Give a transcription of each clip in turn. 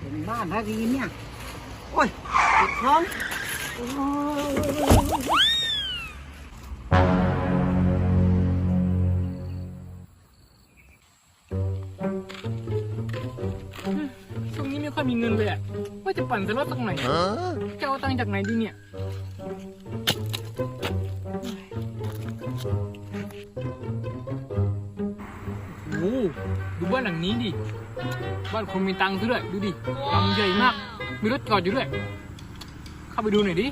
เป็นบ้านพระดีเนี่ย โอ้ยติดท้องโอ้ยช่วงนี้ไม่ค่อยมีเงินเลยอะว่าจะปั่นสล็อตสักหน่อยจะเอาตังค์จากไหนดีเนี่ยโอ้โหดูบ้านหลังนี้ดิ บ้านคนมีตังค์ซะด้วย ดูดิหลังใหญ่มาก มีรถจอดอยู่ด้วย เข้าไปดูหน่อยดิ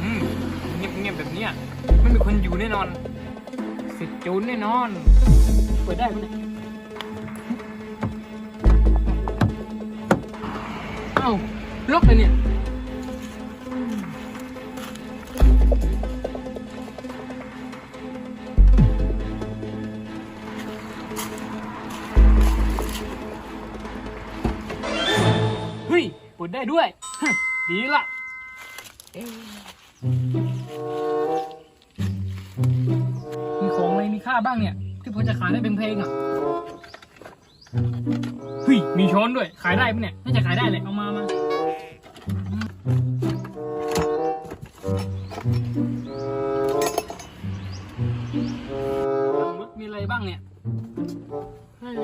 อืมเงียบๆแบบเนี้ยไม่มีคนอยู่แน่นอน เสร็จโจรแน่นอน เปิดได้ไหมเนี่ย อ้าลกเลยเนี่ยเฮ้ยปิดได้ด้วย ดีละมีของอะไรมีค่าบ้างเนี่ย ที่พอจะขายได้เป็นเพลงๆอะ เฮ้ยมีช้อนด้วย ขายได้ปะเนี่ย น่าจะขายได้เลยเอามามามีอะไรบ้างเนี่ยเฮ้ย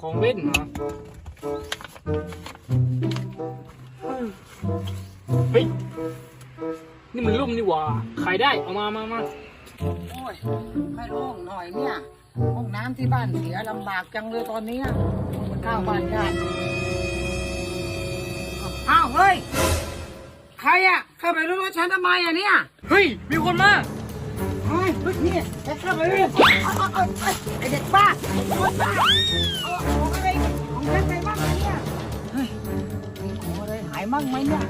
ของเล่นเหรอเฮ้ย นี่มันลุ่มนี่หว่า ขายได้ เอามามามาโอ้ยให้โล่งหน่อยเนี่ย ห้องน้ำที่บ้านเสียลำบากจังเลยตอนเนี้ยมันเข้าบ้านได้อ้าวเฮ้ย ใครอะเข้าไปรู้ว่าฉันทำไมอะเนี่ย เฮ้ย มีคนมาเฮ้ยเฮ้ยนี่แกเข้าไปเลยเอาเอาเอาเอาไอเด็กบ้าไอ้คนบ้าเอาของอะไรของฉันไปบ้างอะเนี่ยเฮ้ยของอะไรหายมั่งไหมเนี่ย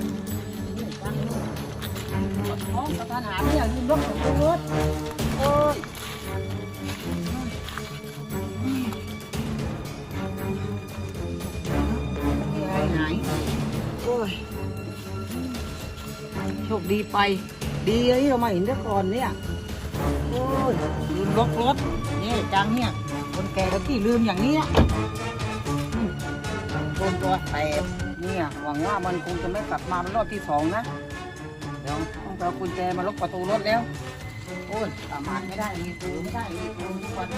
นี่จังเลยปวดท้องกระทันหันเนี่ยลืมรถของรถโอ้ย หาย โอ้ย โชคดีไป ดีเลยเรามาเห็นซะก่อนเนี่ย โอ้ยลืมล็อกรถนี่จังเนี่ย คนแก่ก็ที่ลืมอย่างนี้อืมโดนตัวแตกเนี่ย หวังว่ามันคงจะไม่กลับมาเป็นรอบที่สองนะ เดี๋ยวต้องไปเอากุญแจมาล็อกประตูรถแล้ว โอ้ยประมาทไม่ได้มีปืนไม่ได้มีปืนทุกวัน